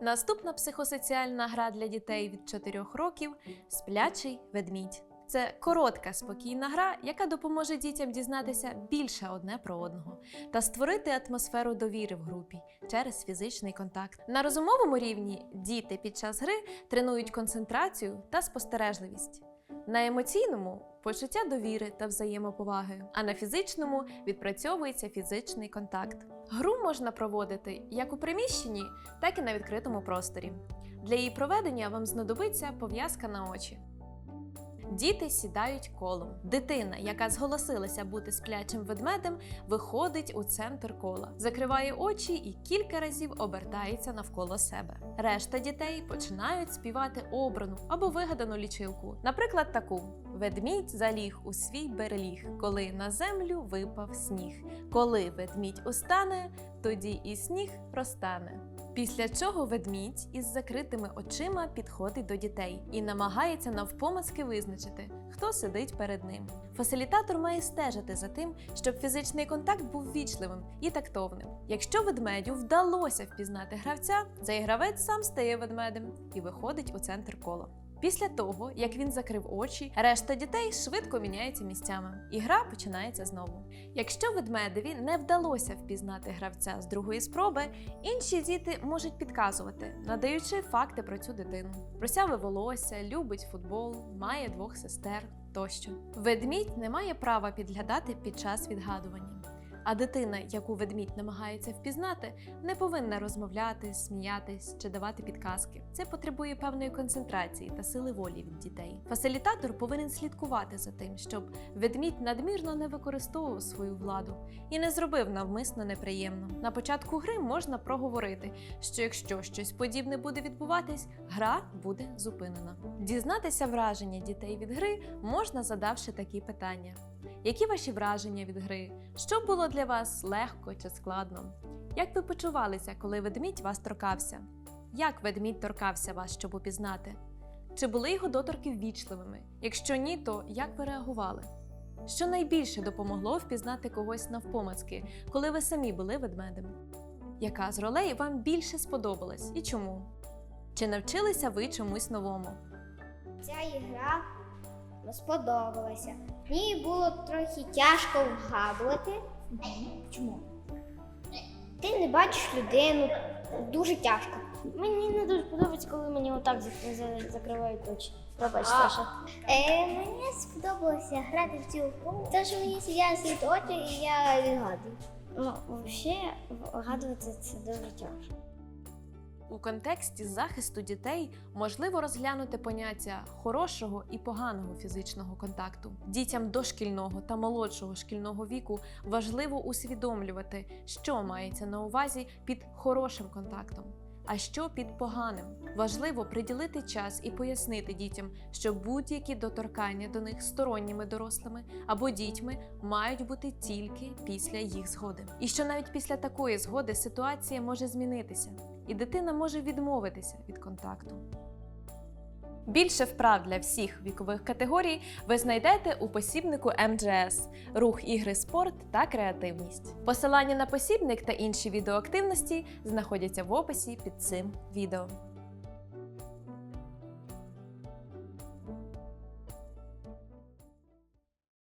Наступна психосоціальна гра для дітей від 4 років сплячий ведмідь. Це коротка, спокійна гра, яка допоможе дітям дізнатися більше одне про одного та створити атмосферу довіри в групі через фізичний контакт. На розумовому рівні діти під час гри тренують концентрацію та спостережливість. На емоційному почуття довіри та взаємоповаги, а на фізичному відпрацьовується фізичний контакт. Гру можна проводити як у приміщенні, так і на відкритому просторі. Для її проведення вам знадобиться пов'язка на очі. Діти сідають колом. Дитина, яка зголосилася бути сплячим ведмедем, виходить у центр кола, закриває очі і кілька разів обертається навколо себе. Решта дітей починають співати обрану або вигадану лічилку, наприклад, таку: ведмідь заліг у свій береліг, коли на землю випав сніг. Коли ведмідь устане, тоді і сніг розтане. Після чого ведмідь із закритими очима підходить до дітей і намагається навпомацки визначити, хто сидить перед ним. Фасилітатор має стежити за тим, щоб фізичний контакт був вічливим і тактовним. Якщо ведмедю вдалося впізнати гравця, цей гравець сам стає ведмедем і виходить у центр кола. Після того, як він закрив очі, решта дітей швидко міняється місцями, і гра починається знову. Якщо ведмедеві не вдалося впізнати гравця з другої спроби, інші діти можуть підказувати, надаючи факти про цю дитину. Просяве волосся, любить футбол, має двох сестер тощо. Ведмідь не має права підглядати під час відгадування. А дитина, яку ведмідь намагається впізнати, не повинна розмовляти, сміятись чи давати підказки. Це потребує певної концентрації та сили волі від дітей. Фасилітатор повинен слідкувати за тим, щоб ведмідь надмірно не використовував свою владу і не зробив навмисно неприємно. На початку гри можна проговорити, що якщо щось подібне буде відбуватись, гра буде зупинена. Дізнатися враження дітей від гри можна задавши такі питання. Які ваші враження від гри? Що було для вас легко чи складно? Як ви почувалися, коли ведмідь вас торкався? Як ведмідь торкався вас, щоб упізнати? Чи були його доторки ввічливими? Якщо ні, то як ви реагували? Що найбільше допомогло впізнати когось навпомацки, коли ви самі були ведмедем? Яка з ролей вам більше сподобалась і чому? Чи навчилися ви чомусь новому? Ця ігра сподобалася. Мені було трохи тяжко вгадувати. Чому? Ти не бачиш людину, дуже тяжко. Мені не дуже подобається, коли мені отак закривають очі. Пробач, Саша. Е, мені сподобалося грати в цю гру, тому що мені сидять слід очі і я відгадую. Ну, взагалі, вгадувати це дуже тяжко. У контексті захисту дітей можливо розглянути поняття хорошого і поганого фізичного контакту. Дітям дошкільного та молодшого шкільного віку важливо усвідомлювати, що мається на увазі під хорошим контактом. А що під поганим? Важливо приділити час і пояснити дітям, що будь-які доторкання до них сторонніми дорослими або дітьми мають бути тільки після їх згоди. І що навіть після такої згоди ситуація може змінитися, і дитина може відмовитися від контакту. Більше вправ для всіх вікових категорій ви знайдете у посібнику МДС рух, ігри, спорт та креативність. Посилання на посібник та інші відеоактивності знаходяться в описі під цим відео.